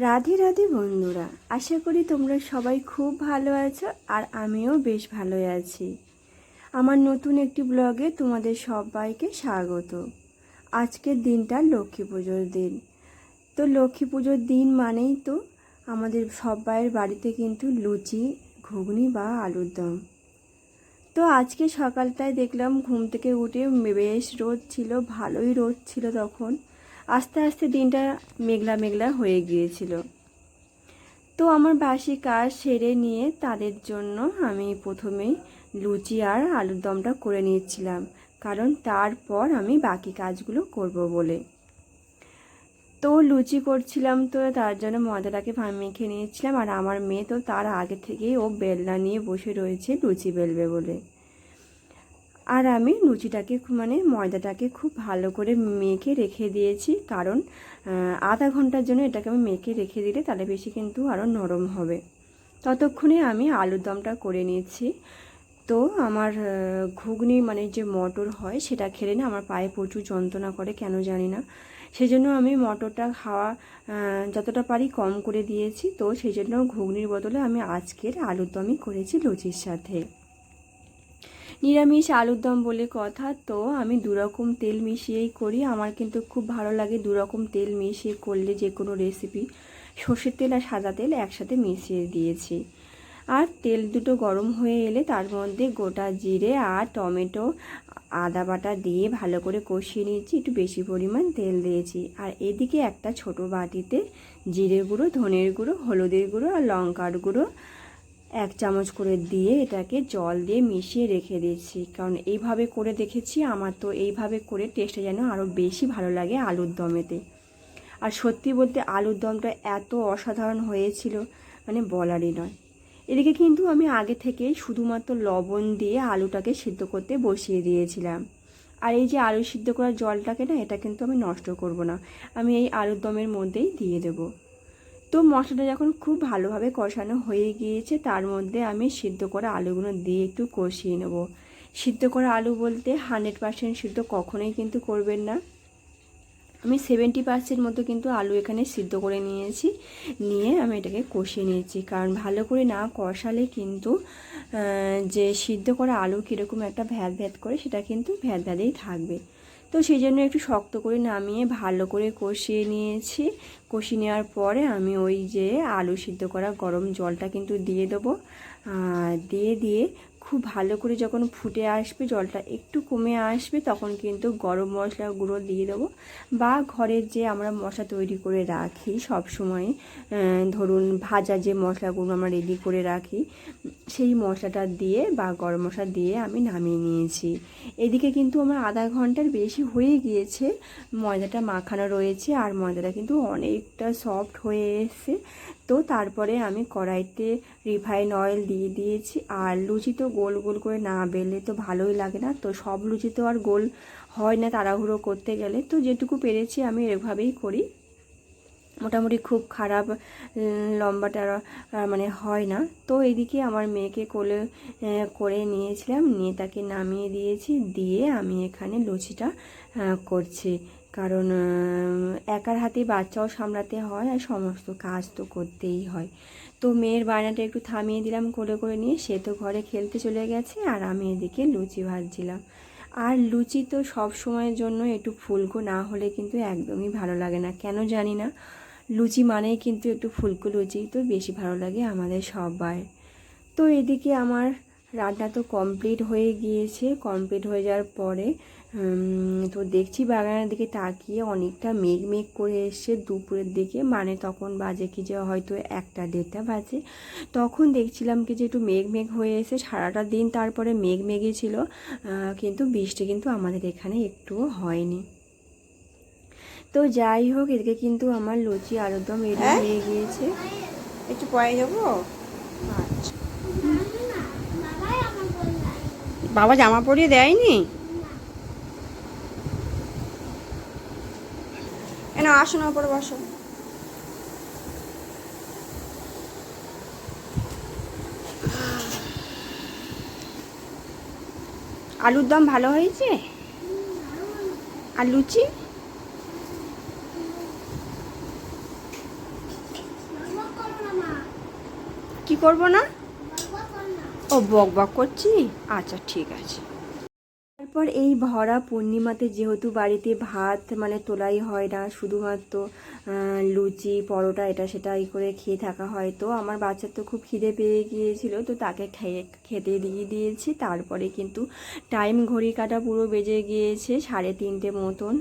রাধে রাধে বন্ধুরা, আশা করি তোমরা সবাই খুব ভালো আছো আর আমিও বেশ ভালোই আছি। আমার নতুন একটি ব্লগে তোমাদের সবাইকে স্বাগত। আজকের দিনটা লক্ষ্মী পুজোর দিন। তো লক্ষ্মী পুজোর দিন মানেই তো আমাদের সবাইয়ের বাড়িতে কিন্তু লুচি, ঘুগনি বা আলুর দম। তো আজকে সকালটায় দেখলাম ঘুম থেকে উঠে বেশ রোদ ছিল, ভালোই রোদ ছিল তখন। আস্তে আস্তে দিনটা মেঘলা মেঘলা হয়ে গিয়েছিল। তো আমার বাসি কাজ সেরে নিয়ে তাদের জন্য আমি প্রথমেই লুচি আর আলুর দমটা করে নিয়েছিলাম, কারণ তারপর আমি বাকি কাজগুলো করব বলে। তো লুচি করছিলাম তো তার জন্য ময়দাটাকে মেখে নিয়েছিলাম, আর আমার মেয়ে তো তার আগে থেকেই ও বেলনা নিয়ে বসে রয়েছে লুচি বেলবে বলে। আর আমি লুচিটাকে মানে ময়দাটাকে খুব ভালো করে মেখে রেখে দিয়েছি। কারণ আধা ঘণ্টার জন্য এটাকে আমি মেখে রেখে দিলে তাহলে বেশি কিন্তু আরও নরম হবে। ততক্ষণে আমি আলুর দমটা করে নিয়েছি। তো আমার ঘুগনি মানে যে মটর হয় সেটা খেলে না আমার পায়ে প্রচুর যন্ত্রণা করে, কেন জানি না। সেই জন্য আমি মটরটা খাওয়া যতটা পারি কম করে দিয়েছি। তো সেই জন্য ঘুগনির বদলে আমি আজকের আলুর দমই করেছি লুচির সাথে। নিরামিষ আলুর দম বলে কথা, তো আমি দুরকম তেল মিশিয়েই করি। আমার কিন্তু খুব ভালো লাগে দুরকম তেল মিশিয়ে করলে যে কোনো রেসিপি সর্ষের তেল আর সাদা তেল একসাথে মিশিয়ে দিয়েছি। আর তেল দুটো গরম হয়ে এলে তার মধ্যে গোটা জিরে আর টমেটো, আদা বাটা দিয়ে ভালো করে কষিয়ে নিয়েছি, একটু বেশি পরিমাণ তেল দিয়েছি। আর এদিকে একটা ছোট বাটিতে জিরে গুঁড়ো, ধনের গুঁড়ো, হলুদের গুঁড়ো আর লঙ্কার গুঁড়ো এক চামচ করে দিয়ে এটাকে জল দিয়ে মিশিয়ে রেখে দিয়েছি। কারণ এইভাবে করে দেখেছি, আমার তো এইভাবে করে টেস্টটা যেন আরও বেশি ভালো লাগে আলুর দমেতে। আর সত্যি বলতে আলুর দমটা এত অসাধারণ হয়েছিল মানে বলারই নয়। এদিকে কিন্তু আমি আগে থেকে শুধুমাত্র লবণ দিয়ে আলুটাকে সিদ্ধ করতে বসিয়ে দিয়েছিলাম। আর এই যে আলু সিদ্ধ করার জলটাকে না, এটা কিন্তু আমি নষ্ট করব না। আমি এই আলুর দমের মধ্যেই দিয়ে দেবো। তো মশলাটা যখন খুব ভালোভাবে কষানো হয়ে গিয়েছে, তার মধ্যে আমি সিদ্ধ করা আলুগুলো দিয়ে একটু কষিয়ে নেব। সিদ্ধ করা আলু বলতে হান্ড্রেড পার্সেন্ট সিদ্ধ কখনোই কিন্তু করবেন না। আমি সেভেন্টি পার্সেন্ট মতো কিন্তু আলু এখানে সিদ্ধ করে নিয়েছি, নিয়ে আমি এটাকে কষিয়ে নিয়েছি। কারণ ভালো করে না কষালে কিন্তু যে সিদ্ধ করা আলু কীরকম একটা ভ্যাদ ভ্যাদ করে, সেটা কিন্তু ভ্যাদ ভ্যাদেই থাকবে। তো সেই জন্য একটু শক্ত করে নামিয়ে ভালো করে কষিয়ে নিয়েছি। কষিয়ে নেওয়ার পরে আমি ওই যে আলু সিদ্ধ করা গরম জলটা কিন্তু দিয়ে দেবো। দিয়ে দিয়ে খুব ভালো করে যখন ফুটে আসবে, জলটা একটু কমে আসবে, তখন কিন্তু গরম মশলা গুঁড়ো দিয়ে দেবো। বা ঘরের যে আমরা মশলা তৈরি করে রাখি সব সময় ধরুন ভাজা যে মশলাগুলো আমরা রেডি করে রাখি, সেই মশলাটা দিয়ে বা গরম মশলা দিয়ে আমি নামিয়ে নিয়েছি। এদিকে কিন্তু আমার আধা ঘণ্টার বেশি হয়ে গিয়েছে, ময়দাটা মাখানো রয়েছে, আর ময়দাটা কিন্তু অনেকটা সফট হয়ে এসছে। তো তারপরে আমি কড়াইতে রিফাইন অয়েল দিয়ে দিয়েছি আর লুচি তো গোল গোল করে না বেলে তো ভালোই লাগে না। তো সব লুচি তো আর গোল হয় না তাড়াহুড়ো করতে গেলে। তো যেটুকু পেরেছি আমি এভাবেই করি। মোটামুটি খুব খারাপ লম্বাটা মানে হয় না। তো এদিকে আমার মেয়েকে কোলে করে নিয়েছিলাম। নিয়ে তাকে নামিয়ে দিয়েছি। দিয়ে আমি এখানে লুচিটা করছি। কারণ একার হাতে বাচ্চাও সামলাতে হয় আর সমস্ত কাজ তো করতেই হয়। তো মেয়ের বায়নাটা একটু থামিয়ে দিলাম করে করে নিয়ে, সে তো ঘরে খেলতে চলে গেছে আর আমি এদিকে লুচি ভাজছিলাম। আর লুচি তো সব সময়ের জন্য একটু ফুলকো না হলে কিন্তু একদমই ভালো লাগে না, কেন জানি না? লুচি মানেই কিন্তু একটু ফুলকো লুচি তো বেশি ভালো লাগে আমাদের সবাই তো এদিকে আমার রান্না তো কমপ্লিট হয়ে গিয়েছে কমপ্লিট হয়ে যাওয়ার পরে তো দেখছি বাগানের দিকে তাকিয়ে অনেকটা মেঘ মেঘ করে এসছে দুপুরের দিকে। মানে তখন বাজে কি যে হয়তো একটা দেড়টা বাজে। তখন দেখছিলাম কি যে একটু মেঘ মেঘ হয়ে এসে সারাটা দিন তারপরে মেঘ মেঘই ছিল। কিন্তু বৃষ্টি কিন্তু আমাদের এখানে একটুও হয়নি। তো যাই হোক এদিকে কিন্তু আমার লুচি আলুরদম রেডি হ্যাঁ? হয়ে গিয়েছে। একটু পরে যাব আচ্ছা। বাবা জামা পরিয়ে দেয়নি? কেন আসুন ওপরে বসো। আলুর দম ভালো হয়েছে? আর লুচি? কি করব না? ও বক বক করছি? আচ্ছা ঠিক আছে। তারপর এই ভরা পূর্ণিমাতে যেহেতু বাড়িতে ভাত মানে তোলাই হয় না, শুধুমাত্র লুচি, পরোটা এটা সেটাই করে খেয়ে থাকা হয়, তো আমার বাচ্চার তো খুব খিদে পেয়ে গিয়েছিল, তো তাকে খেয়ে, খেতে দিয়ে দিয়েছি। তারপরে কিন্তু টাইম ঘড়ি কাটা পুরো বেজে গিয়েছে, সাড়ে তিনটে মতন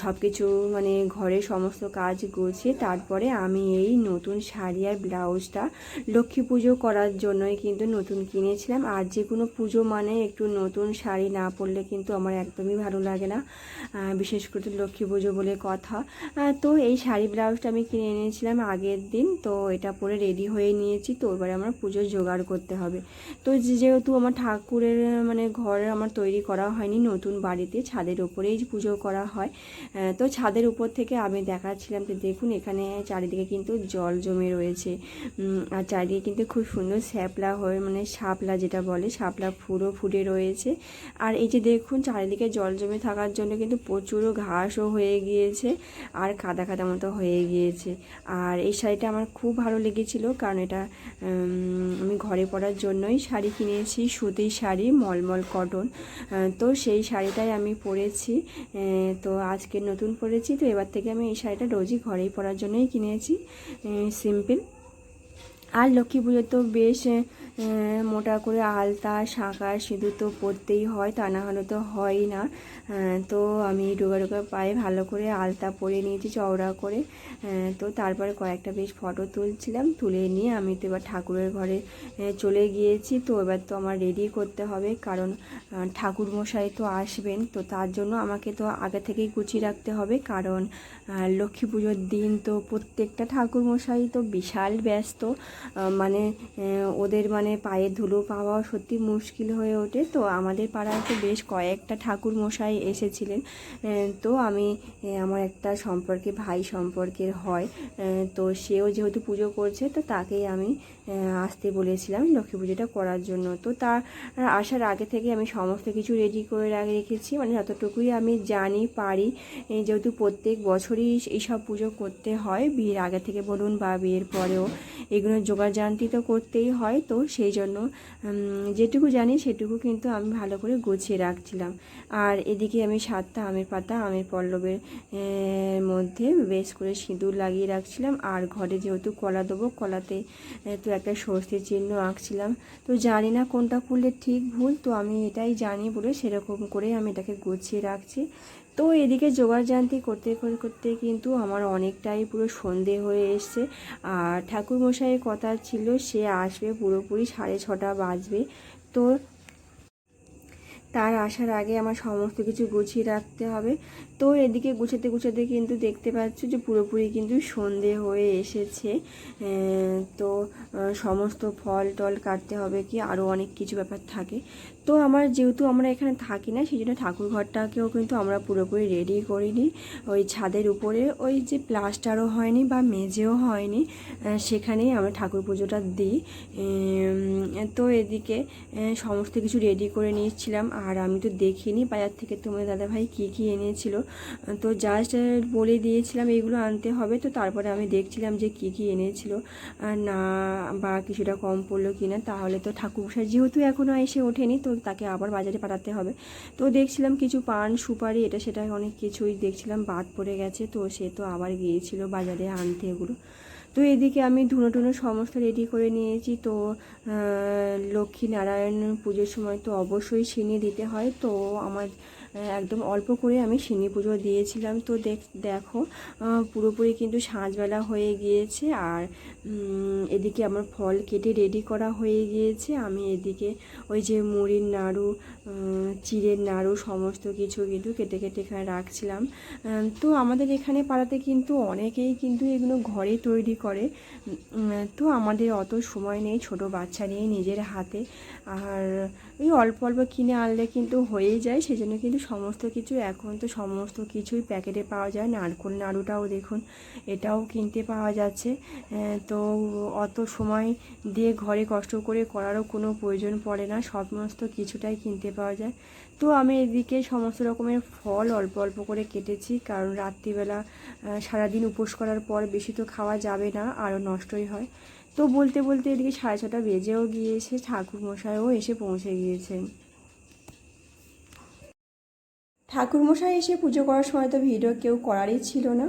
সব কিছু মানে ঘরে সমস্ত কাজ গুছিয়ে তারপরে আমি এই নতুন শাড়ি আর ব্লাউজটা লক্ষ্মী পুজো করার জন্যই কিন্তু নতুন কিনেছিলাম। আর যে কোনো পুজো মানে একটু নতুন শাড়ি না পরলে কিন্তু আমার একদমই ভালো লাগে না। বিশেষ করে লক্ষ্মী পুজো বলে কথা। তো এই শাড়ি ব্লাউজটা আমি কিনে এনেছিলাম আগের দিন, তো এটা পরে রেডি হয়ে নিয়েছি, তো এবারে আমার পুজোর জোগাড় করতে হবে। তো যেহেতু আমার ঠাকুরের মানে ঘর আমার তৈরি করা হয়নি, নতুন বাড়িতে ছাদের উপরেই পুজো করা হয়। তো ছাদের উপর থেকে আমি দেখাচ্ছিলাম যে দেখুন, এখানে চারিদিকে কিন্তু জল জমে রয়েছে। আর চারিদিকে কিন্তু খুব সুন্দর শ্যাপলা হয়ে মানে শাপলা যেটা বলে, শাপলা ফুলও ফুটে রয়েছে। আর এই যে দেখুন, চারিদিকে জল জমে থাকার জন্য কিন্তু প্রচুর ঘাসও হয়ে গিয়েছে আর কাদা কাদা মতো হয়ে গিয়েছে। আর এই শাড়িটা আমার খুব ভালো লেগেছিল কারণ এটা আমি ঘরে পরার জন্যই শাড়ি কিনেছি, সুতির শাড়ি, মলমল কটন। তো সেই শাড়িটাই আমি পরেছি। তো আজকে নতুন পরেছি, তো এবার থেকে আমি এই শাড়িটা রোজই ঘরেই পরার জন্যই কিনেছি। সিম্পল। আর লক্ষ্মী পুজো তো বেশ মোটা করে আলতা শাঁখা সিঁদুর তো পরতেই হয় তা না হলে তো হয় না। আহ, তো আমি ডোকা ডোগা পায়ে ভালো করে আলতা পরে নিয়েছি চওড়া করে। আহ, তো তারপরে কয়েকটা বেশ ফটো তুলছিলাম তুলে নিয়ে আমি তো এবার ঠাকুরের ঘরে চলে গিয়েছি। তো এবার তো আমার রেডি করতে হবে কারণ ঠাকুর মশাই তো আসবেন তো তার জন্য আমাকে তো আগে থেকেই গুছিয়ে রাখতে হবে কারণ লক্ষ্মী পুজোর দিন তো প্রত্যেকটা ঠাকুর মশাই তো বিশাল ব্যস্ত মানে ওদের মানে পায়ে ধুলো পাওয়া সত্যি মুশকিল হয়ে ওঠে। তো আমাদের পাড়ায় তো বেশ কয়েকটা ঠাকুর মশাই এসেছিলেন। তো আমি আমার একটা সম্পর্কে, ভাই সম্পর্কের হয়। তো সেও যেহেতু পুজো করছে, তো তাকেই আমি আসতে বলেছিলাম লক্ষ্মী পুজোটা করার জন্য। তো তার আসার আগে থেকে আমি সমস্ত কিছু রেডি করে রাখ- রেখেছি। মানে যতটুকুই আমি জানি, পারি যেহেতু প্রত্যেক বছরই এইসব পুজো করতে হয়, বিয়ের আগে থেকে বলুন বা বিয়ের পরেও। এগুলো জোগাড় জানতি তো করতেই হয়। তো সেই জন্য যেটুকু জানি সেটুকু কিন্তু আমি ভালো করে গুছিয়ে রাখছিলাম। আর এদিকে আমি সাতটা আমের পাতা, আমের পল্লবের মধ্যে বেশ করে সিঁদুর লাগিয়ে রাখছিলাম। আর ঘরে যেহেতু কলা দেবো, কলাতে তো একটা স্বস্তির চিহ্ন আঁকছিলাম। তো জানি না কোনটা করলে ঠিক ভুল, তো আমি এটাই জানি বলে সেরকম করে আমি এটাকে গুছিয়ে রাখছি। তো এদিকে জোগাড় জানতি করতে করতে কিন্তু আমার অনেকটাই পুরো সন্ধে হয়ে এসছে। আর ঠাকুর মশাইয়ের কথা ছিল, সে আসবে পুরোপুরি সাড়ে ছটা বাজবে। তো তার আসার আগে আমার সমস্ত কিছু গুছিয়ে রাখতে হবে। তো এদিকে গুছাতে গুছাতে কিন্তু দেখতে পাচ্ছ যে পুরোপুরি কিন্তু সন্ধে হয়ে এসেছে। তো সমস্ত ফল টল কাটতে হবে কি আরও অনেক কিছু ব্যাপার থাকে। তো আমার যেহেতু আমরা এখানে থাকি না, সেই জন্য ঠাকুর ঘরটাকেও কিন্তু আমরা পুরোপুরি রেডি করিনি। ওই ছাদের উপরে ওই যে প্লাস্টারও হয়নি বা মেঝেও হয়নি সেখানেই আমরা ঠাকুর পুজোটা দিই। তো এদিকে সমস্ত কিছু রেডি করে নিয়েছিলাম। আর আমি তো দেখিনি, বাজার থেকে তোমার দাদাভাই কী কী এনেছিল। তো জাস্ট বলে দিয়েছিলাম এইগুলো আনতে হবে। তো তারপরে আমি দেখছিলাম যে কী কী এনেছিল। না, বা কিছুটা কম পড়ল কি না তাহলে তো ঠাকুরমশাই যেহেতু এখনও এসে ওঠেনি, তো তাকে আবার বাজারে পাঠাতে হবে। তো দেখছিলাম কিছু পান, সুপারি, এটা সেটা অনেক কিছুই দেখছিলাম, বাদ পড়ে গেছে। তো সে তো আবার গিয়েছিল বাজারে আনতে এগুলো। তো এদিকে আমি ধুনো টুনো সমস্ত রেডি করে নিয়েছি। তো লক্ষ্মী নারায়ণ পুজোর সময় তো অবশ্যই সিনি দিতে হয়। তো আমার একদম অল্প করে আমি সিনি পুজো দিয়েছিলাম। তো দেখ পুরোপুরি কিন্তু সাঁঝবেলা হয়ে গিয়েছে আর এদিকে আমার ফল কেটে রেডি করা হয়ে গিয়েছে। আমি এদিকে ওই যে মুড়ির নাড়ু চিড়ের নাড়ু সমস্ত কিছু কিন্তু কেটে কেটে এখানে রাখছিলাম। তো আমাদের এখানে পাড়াতে কিন্তু অনেকেই কিন্তু এগুলো ঘরে তৈরি করে। তো আমাদের অত সময় নেই ছোট বাচ্চা নিয়ে নিজের হাতে। আর ওই অল্প অল্প কিনে আনলে কিন্তু হয়েই যায় সেই জন্য কিন্তু সমস্ত কিছু এখন তো সমস্ত কিছুই প্যাকেটে পাওয়া যায়। নারকোল নাড়ুটাও দেখুন, এটাও কিনতে পাওয়া যাচ্ছে। তো অত সময় দিয়ে ঘরে কষ্ট করে করারও কোনো প্রয়োজন পড়ে না, সমস্ত কিছুটাই কিনতে পাওয়া যায়। তো আমি এদিকে সমস্ত রকমের ফল অল্প অল্প করে কেটেছি, কারণ রাত্রিবেলা সারাদিন উপোস করার পর বেশি তো খাওয়া যাবে না, আরও নষ্টই হয়। তো বলতে বলতে এদিকে সাড়ে ছটা বেজেও গিয়েছে, ঠাকুরমশাইও এসে পৌঁছে গিয়েছেন ঠাকুরমশাই এসে পুজো করার সময় তো ভিডিও কেউ করারই ছিল না।